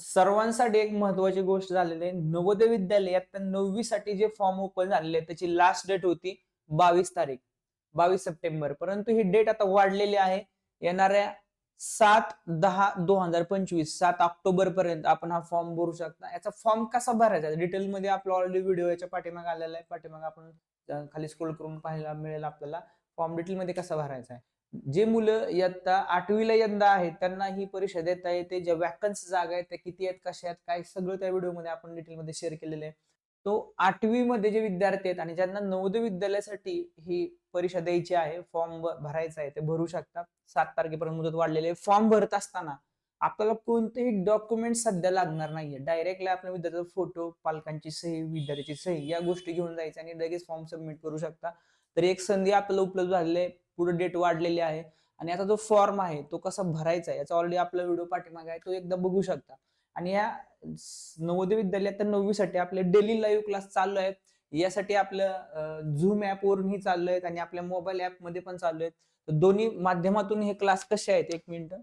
सर्वांसाठी एक महत्वाची गोष्ट झालेली आहे. नवोदय विद्यालय आता नववी साठी जे फॉर्म ओपन झालेले आहे त्याची लास्ट डेट होती बावीस तारीख बावीस सप्टेंबर. परंतु ही डेट आता वाढलेली आहे. येणाऱ्या सात दहा दोन हजार पंचवीस सात ऑक्टोबर पर्यंत आपण हा फॉर्म भरू शकता. याचा फॉर्म कसा भरायचा? डिटेल मध्ये आपला ऑलरेडी व्हिडिओ याच्या पाठीमाग आलेला आहे. पाठीमाग आपण खाली स्क्रोल करून पाहायला मिळेल आपल्याला. फॉर्म डिटेल मध्ये कसा भरायचा आहे? जे मुलं इयत्ता आठवीला यंदा आहेत त्यांना ही परीक्षा देता येते. ज्या वॅकन्स जागा आहेत त्या किती आहेत कशा आहेत काय सगळं त्या व्हिडिओमध्ये आपण डिटेलमध्ये शेअर केलेलं आहे. तो आठवीमध्ये जे विद्यार्थी आहेत आणि ज्यांना नवोदय विद्यालयासाठी ही परीक्षा द्यायची आहे फॉर्म भरायचा आहे ते भरू शकतात. सात तारखेपर्यंत मुदत वाढलेली आहे. फॉर्म भरत असताना आपल्याला कोणतेही डॉक्युमेंट सध्या लागणार नाहीये. डायरेक्टली आपल्या विद्यार्थ्याचा फोटो पालकांची सही विद्यार्थ्याची सही या गोष्टी घेऊन जायचं आणि लगेच फॉर्म सबमिट करू शकता. तर एक संधी आपल्याला उपलब्ध झालेली आहे. पुढे डेट वाढलेली आहे. आणि आता जो फॉर्म आहे तो कसा भरायचा आहे याचा ऑलरेडी आपला व्हिडिओ पाठीमागे आहे तो एकदा बघू शकता. आणि या नवोदय विद्यालयात तर नववीसाठी आपले डेली लाईव्ह क्लास चालू आहेत. यासाठी आपलं झूम ॲपवरूनही चालू आहेत आणि आपल्या मोबाईल ॲपमध्ये पण चालू आहेत. तर दोन्ही माध्यमातून हे क्लास कसे आहेत? एक मिनिटं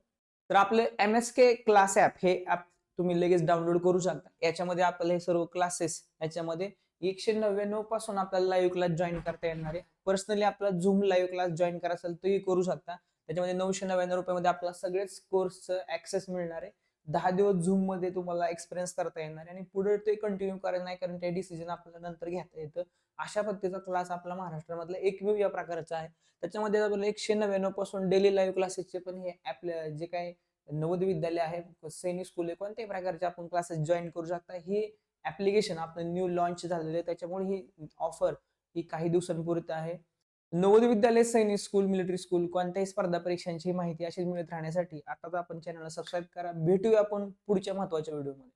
तर आपलं M S K class app हे ऍप तुम्ही लगेच डाउनलोड करू शकता. याच्यामध्ये आपल्याला हे सर्व क्लासेस याच्यामध्ये एकशे नव्याण्णवपासून आपल्याला लाईव्ह क्लास जॉईन करता येणार आहे. पर्सनली आपला झूम लाईव्ह क्लास जॉईन करायचा असेल तोही करू शकता. त्याच्यामध्ये नऊशे नव्याण्णव रुपयामध्ये आपला सगळेच कोर्सचं ऍक्सेस मिळणार आहे. दहा दिवस झूममध्ये तुम्हाला एक्सपिरियन्स करता येणार आहे आणि पुढे ते कंटिन्यू करायला नाही कारण ते डिसिजन आपल्याला नंतर घेता येतं. अशा पद्धतीचा क्लास आपला महाराष्ट्रामधला एकमेव या प्रकारचा आहे. त्याच्यामध्ये आपल्याला एकशे नव्याण्णवपासून डेली लाईव्ह क्लासेसचे पण हे आपल्या जे काही नवोदय विद्यालय आहे सैनिक स्कूल आहे कोणत्याही प्रकारचे आपण क्लासेस जॉईन करू शकता. हे ऍप्लिकेशन आपलं न्यू लॉन्च झालेलं आहे. त्याच्यामुळे ही ऑफर ही काही दिवसांपुरती आहे. नवोदय विद्यालय सैनिक स्कूल मिलिटरी स्कूल कोणत्याही स्पर्धा परीक्षांची माहिती अशीच मिळत राहण्यासाठी आता आपण चॅनलला सबस्क्राईब करा. भेटूया आपण पुढच्या महत्त्वाच्या व्हिडिओमध्ये